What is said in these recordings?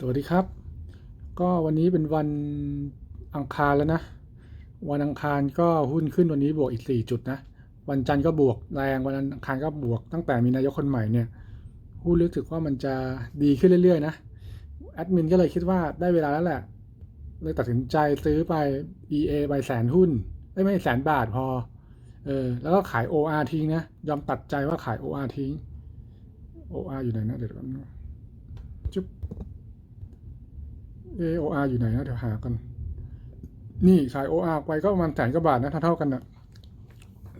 สวัสดีครับ ก็วันนี้เป็นวันอังคารแล้วนะ วันอังคารก็หุ้นขึ้นวันนี้บวกอีก 4 จุดนะ วันจันทร์ก็บวกแรง วันอังคารก็บวกตั้งแต่มีนายกคนใหม่เนี่ย หุ้นรู้สึกว่ามันจะดีขึ้นเรื่อยๆนะ แอดมินก็เลยคิดว่าได้เวลาแล้วแหละ เลยตัดสินใจซื้อไป EA ไปแสนหุ้น ไม่ไม่แสนบาทพอ เออ แล้วก็ขาย OR ทิ้งนะ ยอมตัดใจว่าขาย OR ทิ้ง OR อยู่ไหนนะ เดี๋ยวแป๊บนึงจุ๊บ AOR อยู่ไหนนะเดี๋ยวหากัน นี่ขาย OR ไปก็ประมาณแสนกว่าบาทนะเท่าๆกันนะ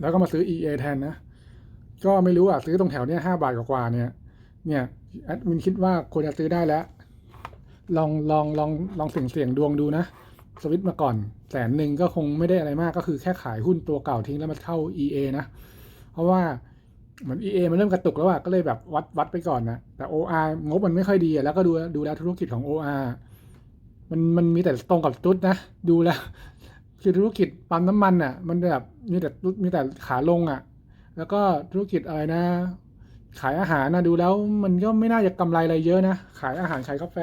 แล้วก็มาซื้อ EA แทนนะ ก็ไม่รู้อะซื้อตรงแถวเนี้ยห้าบาทกว่าเนี่ย เนี่ยแอดมินคิดว่าควรจะซื้อได้แล้ว ลองลองลองลองเสี่ยงเสี่ยงดวงดูนะ สวิตช์มาก่อนแสนหนึ่งก็คงไม่ได้อะไรมากก็คือแค่ขายหุ้นตัวเก่าทิ้งแล้วมาเข้า EA นะ เพราะว่าเหมือน EA มันเริ่มกระตุกแล้วอะก็เลยแบบวัดวัดไปก่อนนะแต่ OR งบมันไม่ค่อยดีอะแล้วก็ดูดูแลธุรกิจของ OR มันมันมีแต่ตรงกับตุ๊ดนะ ดูแล้วคือธุรกิจปั๊มน้ำมันอะ มันแบบมีแต่ตุ๊ดมีแต่ขาลงอะ แล้วก็ธุรกิจอะไรนะ ขายอาหารนะดูแล้วมันก็ไม่น่าจะกำไรอะไรเยอะนะ ขายอาหารขายกาแฟ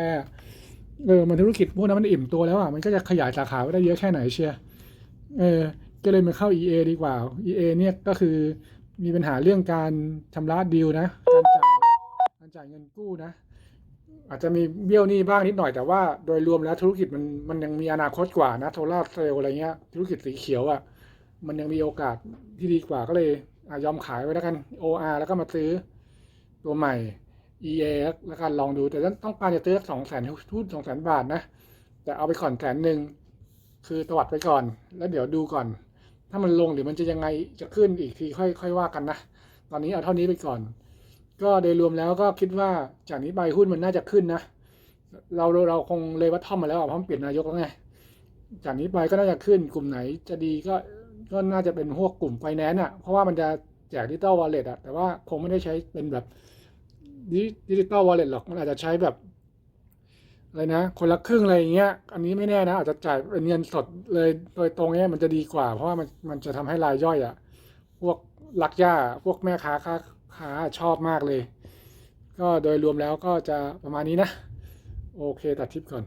เออมันธุรกิจพวกนั้นมันอิ่มตัวแล้วอะมันก็จะขยายสาขาไปได้เยอะแค่ไหนเชียเออ ก็เลยมาเข้า EA ดีกว่า EA เนี่ยก็คือมีปัญหาเรื่องการชำระดีลนะ การจ่ายการจ่ายเงินกู้นะ อาจจะมีเบี้ยวหนี้บ้างนิดหน่อยแต่ว่าโดยรวมแล้วธุรกิจมันมันยังมีอนาคตกว่านะโซลาเซลอะไรเงี้ย ธุรกิจสีเขียวอะ่ะมันยังมีโอกาสที่ดีกว่าก็เลยอยอมขายไว้แล้วกัน OR แล้วก็มาซื้อตัวใหม่ EA แล้วกันลองดู แต่ต้องการจะซื้อสองแสนทุนสองแสนบาทนะ แต่เอาไปก่อนแสนหนึ่งคือตวัดไปก่อน แล้วเดี๋ยวดูก่อน ถ้ามันลงหรือมันจะยังไงจะขึ้นอีกทีค่อยค่อยว่ากันนะ ตอนนี้เอาเท่านี้ไปก่อน ก็โดยรวมแล้วก็คิดว่าจากนี้ไปหุ้นมันน่าจะขึ้นนะเราเราเราคงเลยวัดท่อมมาแล้วเพราะเปลี่ยนนายกแล้วไง จากนี้ไปก็น่าจะขึ้นกลุ่มไหนจะดีก็ก็น่าจะเป็นพวกกลุ่มไฟแนนซ์อะ เพราะว่ามันจะแจกดิจิตอลวอลเล็ตอะ แต่ว่าคงไม่ได้ใช้เป็นแบบดิจิตอลวอลเล็ตหรอก มันอาจจะใช้แบบอะไรนะ คนละครึ่งอะไรอย่างเงี้ย อันนี้ไม่แน่นะ อาจจะจ่ายเป็นเงินสดเลยโดยตรงเนี้ยมันจะดีกว่า เพราะว่ามันมันจะทำให้รายย่อยอะ พวกลักย่า พวกแม่ค้าค้า ค้าชอบมากเลย ก็โดยรวมแล้วก็จะประมาณนี้นะ โอเคตัดทิปก่อน